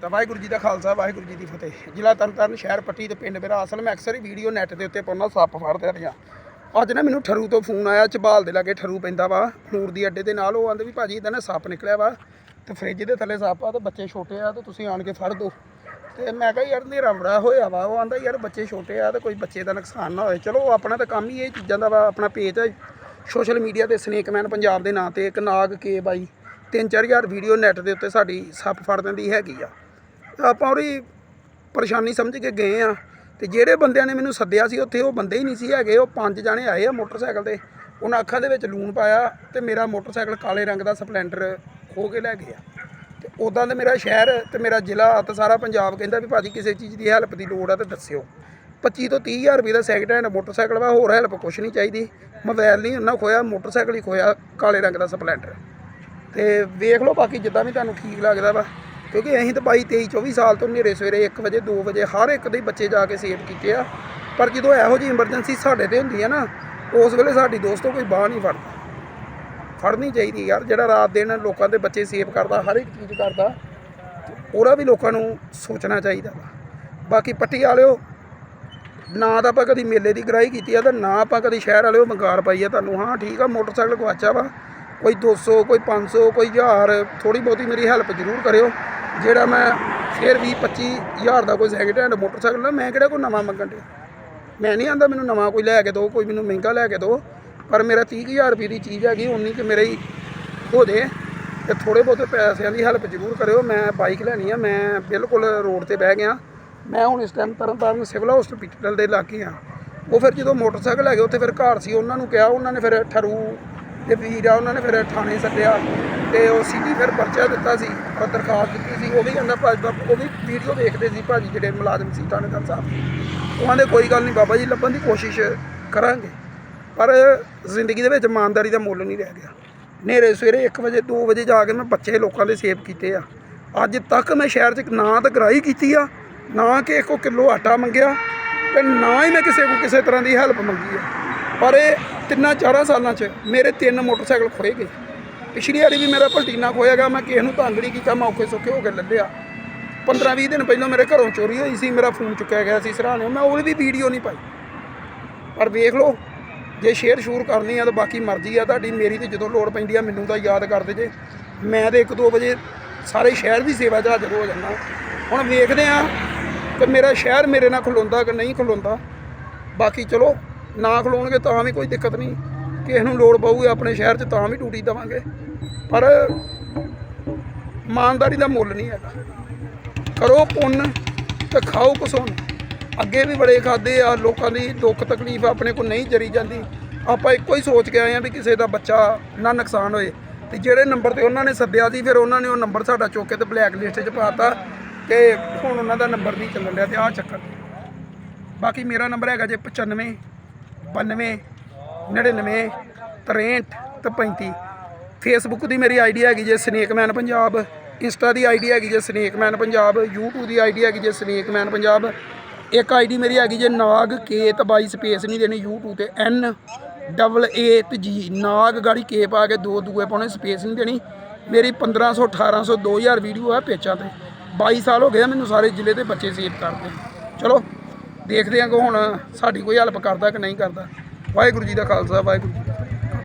ਤਾਂ ਵਾਹਿਗੁਰੂ ਜੀ ਦਾ ਖਾਲਸਾ, ਵਾਹਿਗੁਰੂ ਜੀ ਦੀ ਫਤਿਹ। ਜ਼ਿਲ੍ਹਾ ਤਰਨਤਾਰਨ ਸ਼ਹਿਰ ਪੱਟੀ ਤੇ ਪਿੰਡ ਮੇਰਾ ਅਸਲ ਮੈਂ ਅਕਸਰ ਹੀ ਵੀਡੀਓ ਨੈਟ ਦੇ ਉੱਤੇ ਪਾਉਣਾ ਸੱਪ ਫੜਦੇ ਰਿਹਾ। ਅੱਜ ਨਾ ਮੈਨੂੰ ਠਰੂ ਤੋਂ ਫੋਨ ਆਇਆ, ਚਬਾਲ ਦੇ ਲਾਗੇ ਠਰੂ ਪੈਂਦਾ ਵਾ ਨੂਰ ਦੀ ਅੱਡੇ ਦੇ ਨਾਲ। ਉਹ ਆਂਦੇ ਵੀ ਭਾਜੀ ਇਦਾਂ ਨਾ ਸੱਪ ਨਿਕਲਿਆ ਵਾ ਤੇ ਫ੍ਰਿਜ ਦੇ ਥੱਲੇ ਸੱਪ ਆ ਤੇ ਬੱਚੇ ਛੋਟੇ ਆ ਤੇ ਤੁਸੀਂ ਆਣ ਕੇ ਫੜ ਦਿਓ ਤੇ ਮੈਂ ਕਿਹਾ ਯਾਰ ਹਨੇਰਾ ਬੜਾ ਹੋਇਆ ਵਾ। ਉਹ ਆਂਦਾ ਯਾਰ ਬੱਚੇ ਛੋਟੇ ਆ ਤੇ ਕੋਈ ਬੱਚੇ ਦਾ ਨੁਕਸਾਨ ਨਾ ਹੋਏ। ਚਲੋ, ਆਪਣਾ ਤਾਂ ਕੰਮ ਹੀ ਇਹ ਚੀਜ਼ਾਂ ਦਾ ਵਾ, ਆਪਣਾ ਪੇਜ ਹੈ ਸੋਸ਼ਲ ਮੀਡੀਆ ਤੇ ਸਨੇਕਮੈਨ ਪੰਜਾਬ ਦੇ ਨਾਂ ਤੇ ਇੱਕ ਨਾਗ ਕੇ ਬਾਈ। 3-4000 ਵੀਡੀਓ ਨੈਟ ਦੇ ਉੱਤੇ ਸਾਡੀ ਸੱਪ ਫੜ ਦਿੰਦੀ ਹੈਗੀ ਆ। ਤੇ ਆਪਾਂ ਉਹਦੀ ਪਰੇਸ਼ਾਨੀ ਸਮਝ ਕੇ ਗਏ ਆ। ਤੇ ਜਿਹੜੇ ਬੰਦਿਆਂ ਨੇ ਮੈਨੂੰ ਸੱਦਿਆ ਸੀ, ਉੱਥੇ ਉਹ ਬੰਦੇ ਹੀ ਨਹੀਂ ਸੀ ਹੈਗੇ। ਉਹ ਪੰਜ ਜਾਣੇ ਆਏ ਆ ਮੋਟਰਸਾਈਕਲ ਤੇ। ਉਹਨਾਂ ਅੱਖਾਂ ਦੇ ਵਿੱਚ ਲੂਣ ਪਾਇਆ ਤੇ ਮੇਰਾ ਮੋਟਰਸਾਈਕਲ ਕਾਲੇ ਰੰਗ ਦਾ ਸਪਲੈਂਡਰ ਖੋ ਕੇ ਲੈ ਗਏ ਆ ਤੇ ਉਦਾਂ ਤੇ ਮੇਰਾ ਸ਼ਹਿਰ ਤੇ ਮੇਰਾ ਜ਼ਿਲ੍ਹਾ ਤੇ ਸਾਰਾ ਪੰਜਾਬ ਕਹਿੰਦਾ ਵੀ ਭਾਜੀ ਕਿਸੇ ਚੀਜ਼ ਦੀ ਹੈਲਪ ਦੀ ਲੋੜ ਆ ਤੇ ਦੱਸਿਓ। 25 ਤੋਂ 30000 ਰੁਪਏ ਦਾ ਸੈਕਿੰਡ ਹੈਂਡ ਮੋਟਰਸਾਈਕਲ ਵਾ, ਹੋਰ ਹੈਲਪ ਕੁਛ ਨਹੀਂ ਚਾਹੀਦੀ। ਮੋਬਾਈਲ ਨਹੀਂ ਉਹਨਾਂ ਖੋਇਆ, ਮੋਟਰਸਾਈਕਲ ਹੀ ਖੋਇਆ, ਕਾਲੇ ਰੰਗ ਦਾ ਸਪਲੈਂਡਰ। ਤੇ ਵੇਖ ਲਓ ਬਾਕੀ ਜਿੱਦਾਂ ਵੀ ਤੁਹਾਨੂੰ ਠੀਕ ਲੱਗਦਾ ਵਾ। ਕਿਉਂਕਿ ਅਸੀਂ ਤਾਂ 22 23 24 ਸਾਲ ਤੋਂ ਨੇਰੇ ਸਵੇਰੇ 1 ਵਜੇ 2 ਵਜੇ ਹਰ ਇੱਕ ਦੇ ਬੱਚੇ ਜਾ ਕੇ ਸੇਵ ਕੀਤੇ ਆ। ਪਰ ਜਦੋਂ ਇਹੋ ਜਿਹੀ ਐਮਰਜੈਂਸੀ ਸਾਡੇ ਤੇ ਹੁੰਦੀ ਆ ਨਾ, ਉਸ ਵੇਲੇ ਸਾਡੀ ਦੋਸਤੋ ਕੋਈ ਬਾਹ ਨਹੀਂ ਫੜਦਾ। ਫੜਨੀ ਚਾਹੀਦੀ ਯਾਰ, ਜਿਹੜਾ ਰਾਤ ਦਿਨ ਲੋਕਾਂ ਦੇ ਬੱਚੇ ਸੇਵ ਕਰਦਾ, ਹਰ ਇੱਕ ਚੀਜ਼ ਕਰਦਾ, ਉਹਦਾ ਵੀ ਲੋਕਾਂ ਨੂੰ ਸੋਚਣਾ ਚਾਹੀਦਾ ਵਾ। ਬਾਕੀ ਪੱਟੀ ਵਾਲਿਓ, ਨਾ ਤਾਂ ਆਪਾਂ ਕਦੀ ਮੇਲੇ ਦੀ ਗ੍ਰਾਈ ਕੀਤੀ ਆ ਤਾਂ ਨਾ ਆਪਾਂ ਕਦੀ ਸ਼ਹਿਰ ਵਾਲਿਓ ਬੰਗਾਰ ਪਾਈ ਆ ਤੁਹਾਨੂੰ। ਹਾਂ, ਠੀਕ ਆ, ਮੋਟਰਸਾਈਕਲ ਗਵਾਚਾ ਵਾ। ਕੋਈ 200 ਕੋਈ 500 ਕੋਈ 1000 ਥੋੜੀ ਬਹੁਤੀ ਮੇਰੀ ਹੈਲਪ ਜ਼ਰੂਰ ਕਰਿਓ। ਜਿਹੜਾ ਮੈਂ ਫਿਰ 20 25 ਹਜ਼ਾਰ ਦਾ ਕੋਈ ਸੈਕਿੰਡ ਹੈਂਡ ਮੋਟਰਸਾਈਕਲ ਨਾ, ਮੈਂ ਕਿਹੜਾ ਕੋਈ ਨਵਾਂ ਮੰਗਣ ਡਿਆ? ਮੈਂ ਨਹੀਂ ਆਂਦਾ ਮੈਨੂੰ ਨਵਾਂ ਕੋਈ ਲੈ ਕੇ ਦਿਓ ਕੋਈ ਮੈਨੂੰ ਮਹਿੰਗਾ ਲੈ ਕੇ ਦਿਓ ਪਰ ਮੇਰਾ 30000 ਰੁਪਏ ਦੀ ਚੀਜ਼ ਹੈਗੀ ਉਨੀ ਕਿ ਮੇਰੇ ਹੀ ਹੋ ਜੇ, ਤੇ ਥੋੜੇ ਬਹੁਤੇ ਪੈਸਿਆਂ ਦੀ ਹੈਲਪ ਜ਼ਰੂਰ ਕਰਿਓ, ਮੈਂ ਬਾਈਕ ਲੈਣੀ ਆ, ਮੈਂ ਬਿਲਕੁਲ ਰੋਡ ਤੇ ਬਹਿ ਗਿਆ, ਮੈਂ ਹੁਣ ਇਸ ਟਾਈਮ ਤਰਨਤਾਰਨ ਸਿਵਲ ਹਸਪੀਟਲ ਦੇ ਲਾਗੇ ਆ, ਉਹ ਫਿਰ ਜਦੋਂ ਮੋਟਰਸਾਈਕਲ ਹੈਗੇ ਉੱਥੇ ਫਿਰ ਘਰ ਸੀ, ਉਹਨਾਂ ਨੂੰ ਕਿਹਾ, ਉਹਨਾਂ ਨੇ ਫਿਰ ਠਰੂ ਤੇ ਵੀਰ ਆ, ਉਹਨਾਂ ਨੇ ਫਿਰ ਥਾਣੇ ਸੱਦਿਆ ਤੇ ਉਹ ਸਿੱਧੀ ਫਿਰ ਪਰਚਾ ਦਿੱਤਾ ਸੀ ਔਰ ਦਰਖਾਸਤ ਦਿੱਤੀ ਸੀ, ਉਹ ਵੀ ਕਹਿੰਦਾ ਭਾਜੀ ਬਾਬਾ ਉਹ ਵੀ ਵੀਡੀਓ ਦੇਖਦੇ ਸੀ ਭਾਜੀ ਜਿਹੜੇ ਮੁਲਾਜ਼ਮ ਸੀ, ਥਾਣੇਦਾਰ ਸਾਹਿਬ। ਉਹਨਾਂ ਦੇ ਕੋਈ ਗੱਲ ਨਹੀਂ, ਬਾਬਾ ਜੀ ਲੱਭਣ ਦੀ ਕੋਸ਼ਿਸ਼ ਕਰਾਂਗੇ। ਪਰ ਜ਼ਿੰਦਗੀ ਦੇ ਵਿੱਚ ਇਮਾਨਦਾਰੀ ਦਾ ਮੁੱਲ ਨਹੀਂ ਰਹਿ ਗਿਆ। ਹਨੇਰੇ ਸਵੇਰੇ 1 ਵਜੇ 2 ਵਜੇ ਜਾ ਕੇ ਮੈਂ ਬੱਚੇ ਲੋਕਾਂ ਦੇ ਸੇਵ ਕੀਤੇ ਆ। ਅੱਜ ਤੱਕ ਮੈਂ ਸ਼ਹਿਰ 'ਚ ਨਾ ਤਾਂ ਗਰਾਈ ਕੀਤੀ ਆ, ਨਾ ਕਿ ਇੱਕੋ ਕਿਲੋ ਆਟਾ ਮੰਗਿਆ ਤੇ ਨਾ ਹੀ ਮੈਂ ਕਿਸੇ ਕੋ ਕਿਸੇ ਤਰ੍ਹਾਂ ਦੀ ਹੈਲਪ ਮੰਗੀ ਆ। ਪਰ ਇਹ ਤਿੰਨਾਂ ਚਾਰਾਂ ਸਾਲਾਂ 'ਚ ਮੇਰੇ ਤਿੰਨ ਮੋਟਰਸਾਈਕਲ ਖੋਏ ਗਏ। ਪਿਛਲੀ ਵਾਰੀ ਵੀ ਮੇਰਾ ਪਲਟੀਨਾ ਖੋਇਆ ਗਿਆ, ਮੈਂ ਕਿਸੇ ਨੂੰ ਤੰਗ ਨਹੀਂ ਕੀਤਾ, ਮੈਂ ਔਖੇ ਸੌਖੇ ਹੋ ਕੇ ਲੱਭਿਆ 15-20 ਦਿਨ ਪਹਿਲਾਂ ਮੇਰੇ ਘਰੋਂ ਚੋਰੀ ਹੋਈ ਸੀ, ਮੇਰਾ ਫੋਨ ਚੁੱਕਿਆ ਗਿਆ ਸੀ ਸਰਾਣੇ ਮੈਂ ਉਹਦੀ ਵੀ ਵੀਡੀਓ ਨਹੀਂ ਪਾਈ। ਪਰ ਵੇਖ ਲਓ, ਜੇ ਸ਼ੇਅਰ ਸ਼ੂਰ ਕਰਨੀ ਆ ਤਾਂ ਬਾਕੀ ਮਰਜ਼ੀ ਆ, ਤੁਹਾਡੀ ਮੇਰੀ ਤੇ ਜਦੋਂ ਲੋੜ ਪੈਂਦੀ ਆ, ਮੈਨੂੰ ਤਾਂ ਯਾਦ ਕਰਦੇ ਜੇ। ਮੈਂ ਤੇ 1-2 ਵਜੇ ਸਾਰੇ ਸ਼ਹਿਰ ਦੀ ਸੇਵਾ 'ਚ ਹਾਜ਼ਰ ਹੋ ਜਾਂਦਾ। ਹੁਣ ਵੇਖਦੇ ਆ ਕਿ ਮੇਰਾ ਸ਼ਹਿਰ ਮੇਰੇ ਨਾਲ ਖਲੋਂਦਾ ਕਿ ਨਹੀਂ ਖਲੋਂਦਾ। ਬਾਕੀ ਚਲੋ, ਨਾ ਖਲੋਣਗੇ ਤਾਂ ਵੀ ਕੋਈ ਦਿੱਕਤ ਨਹੀਂ। ਕਿਸੇ ਨੂੰ ਲੋੜ ਪਊਗੀ ਆਪਣੇ ਸ਼ਹਿਰ 'ਚ ਤਾਂ ਵੀ ਡਿਊਟੀ ਦੇਵਾਂਗੇ। ਪਰ ਇਮਾਨਦਾਰੀ ਦਾ ਮੁੱਲ ਨਹੀਂ ਹੈਗਾ। ਕਰੋ ਪੁੰਨ ਤੇ ਖਾਓ ਕਸੁੰਨ। ਅੱਗੇ ਵੀ ਬੜੇ ਖਾਦੇ ਆ, ਲੋਕਾਂ ਦੀ ਦੁੱਖ ਤਕਲੀਫ ਆਪਣੇ ਕੋਲ ਨਹੀਂ ਜਰੀ ਜਾਂਦੀ। ਆਪਾਂ ਇੱਕੋ ਹੀ ਸੋਚ ਕੇ ਆਏ ਆ ਵੀ ਕਿਸੇ ਦਾ ਬੱਚਾ ਨਾ ਨੁਕਸਾਨ ਹੋਏ। ਤੇ ਜਿਹੜੇ ਨੰਬਰ ਤੇ ਉਹਨਾਂ ਨੇ ਸੱਦਿਆ ਸੀ, ਫਿਰ ਉਹਨਾਂ ਨੇ ਉਹ ਨੰਬਰ ਸਾਡਾ ਚੁੱਕ ਕੇ ਤੇ ਬਲੈਕ ਲਿਸਟ 'ਚ ਪਾਤਾ ਕਿ ਹੁਣ ਉਹਨਾਂ ਦਾ ਨੰਬਰ ਨਹੀਂ ਚੱਲਣ ਡਿਆ ਤੇ ਆਹ ਚੱਕਰ। ਬਾਕੀ ਮੇਰਾ ਨੰਬਰ ਹੈਗਾ ਜੇ 95 92 99 63 ਤੇ 35 ਫੇਸਬੁੱਕ ਦੀ ਮੇਰੀ ਆਈਡੀ ਹੈਗੀ ਜੇ ਸਨੇਕਮੈਨ ਪੰਜਾਬ ਇੰਸਟਾ ਦੀ ਆਈਡੀ ਹੈਗੀ ਜੇ ਸਨੇਕਮੈਨ ਪੰਜਾਬ YouTube ਦੀ ਆਈਡੀ ਹੈਗੀ ਜੇ ਸਨੇਕਮੈਨ ਪੰਜਾਬ ਇੱਕ ਆਈਡੀ ਮੇਰੀ ਹੈਗੀ ਜੇ ਨਾਗ ਕੇ ਤੇ ਬਾਈ ਸਪੇਸ ਨਹੀਂ ਦੇਣੀ YouTube ਤੇ। N ਡਬਲ ਏ ਤੇ ਜੀ ਨਾਗ ਗਾੜੀ ਕੇ ਪਾ ਕੇ ਦੋ ਦੂਏ ਪਾਉਣੇ, ਸਪੇਸ ਨਹੀਂ ਦੇਣੀ। ਮੇਰੀ 1500 1800 2000 ਵੀਡੀਓ ਹੈ ਪੇਚਾਂ ਤੇ। 22 ਸਾਲ ਹੋ ਗਏ ਆ ਮੈਨੂੰ ਸਾਰੇ ਜ਼ਿਲ੍ਹੇ ਦੇ ਬੱਚੇ ਸੇਵ ਕਰਦੇ। ਚਲੋ, ਦੇਖਦੇ ਹਾਂ ਕਿ ਹੁਣ ਸਾਡੀ ਕੋਈ ਹੈਲਪ ਕਰਦਾ ਕਿ ਨਹੀਂ ਕਰਦਾ। ਵਾਹਿਗੁਰੂ ਜੀ ਦਾ ਖਾਲਸਾ ਵਾਹਿਗੁਰੂ ਜੀ